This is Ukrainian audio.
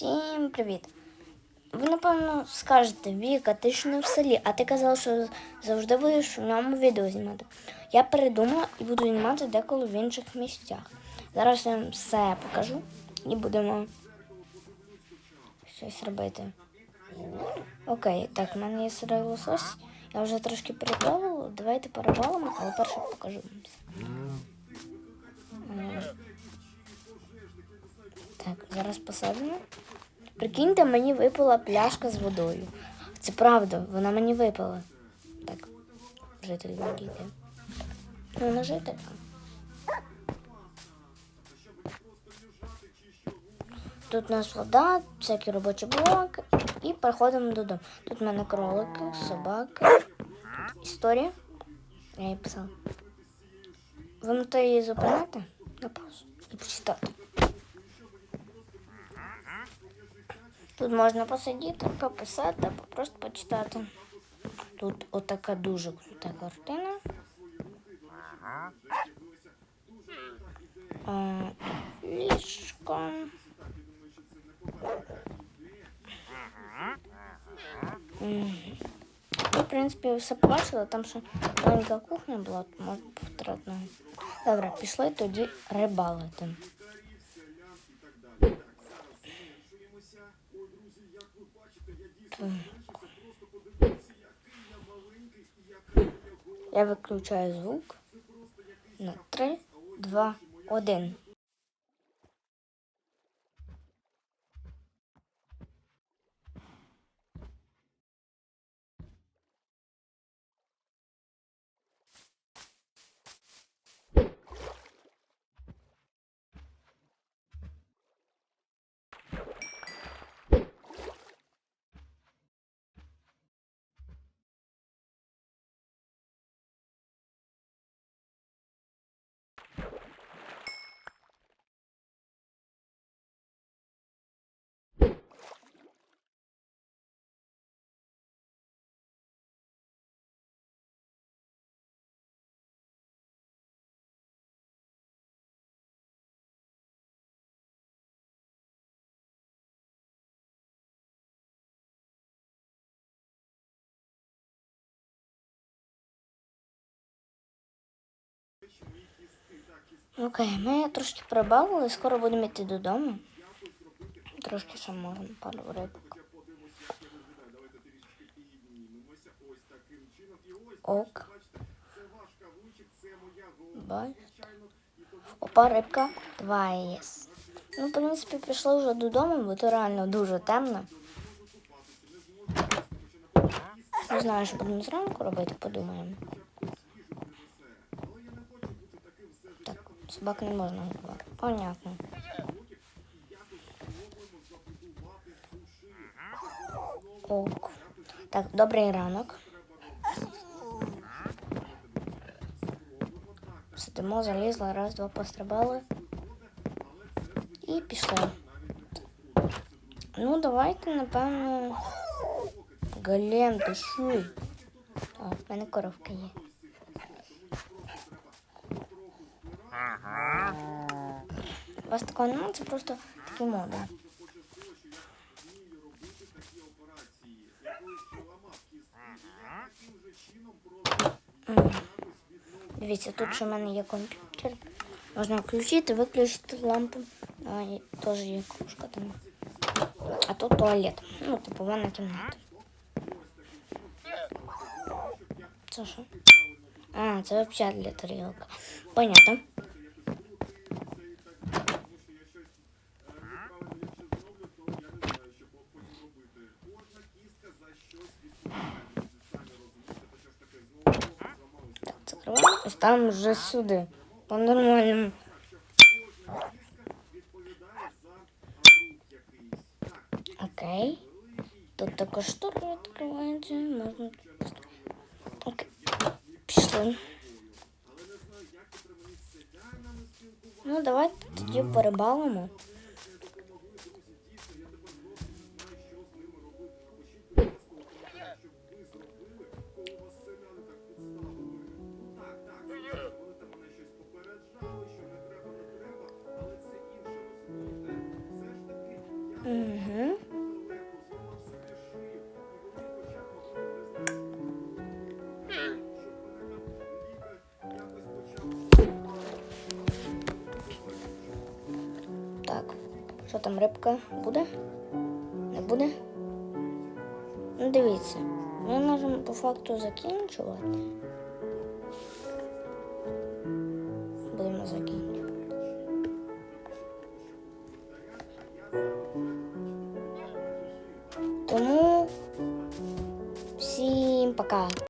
Всім привіт! Ви, напевно, скажете, Віка, ти ж не в селі, а ти казав, що завжди будеш в ньому відео знімати. Я передумала і буду знімати деколи в інших місцях. Зараз я вам все покажу і будемо щось робити. Окей, так, в мене є сирий лосось. Я вже трошки переплавила. Давайте перебалимо, але перше покажу вам все. Так, зараз посадимо. Прикиньте, мені випала пляшка з водою. Це правда, вона мені випала. Так, житель відійде. Ну, Вона жителька. Тут у нас вода, всякі робочі блоки. І переходимо додому. Тут в мене кролики, собаки. Історія. Я її писала. Ви можете її зупинити на паузу і почитати. Тут можна посидіти, пописати просто почитати. Тут отака дуже крута картина. Ліжко. Ну, в принципі, все побачила, там ще маленька кухня була, можна повторити. Добре, пішли тоді рибалити. Я виключаю звук на 3, 2, 1. Окей, ми трошки прибавили, скоро будемо йти додому. Трошки ще можемо пару рибок. Ок. Бай. Опа, рибка. Два єс. Ну, в принципі, прийшли вже додому, бо то реально дуже темно. Не знаю, що будемо зранку робити, подумаємо. собак не можна годувати. Понятно. Ок. Так, добрий ранок. Сидимо, залізли, раз, два пострибали. І пішли. Ну, давайте, напевно. Голем, душуй. О, в мене коровка є. У вас такого немає, це просто такі моди. Дивіться, тут ще в мене є комп'ютер. Можна включити, виключити лампу. А, і теж є кружка там. А тут туалет. Ну, типу, ванна кімната. Це що? А, це взагалі для тарілок. Понятно. Так, закриваємо і ставимо вже сюди. По-нормальному. Окей. Тут також штука відкривається. Можна. Окей. Пішли. Ну, давайте тоді перебавимо. Угу. Так, що там рибка буде? Не буде? Ну, дивіться, ми можемо по факту закінчувати. Будемо закінчувати. 아까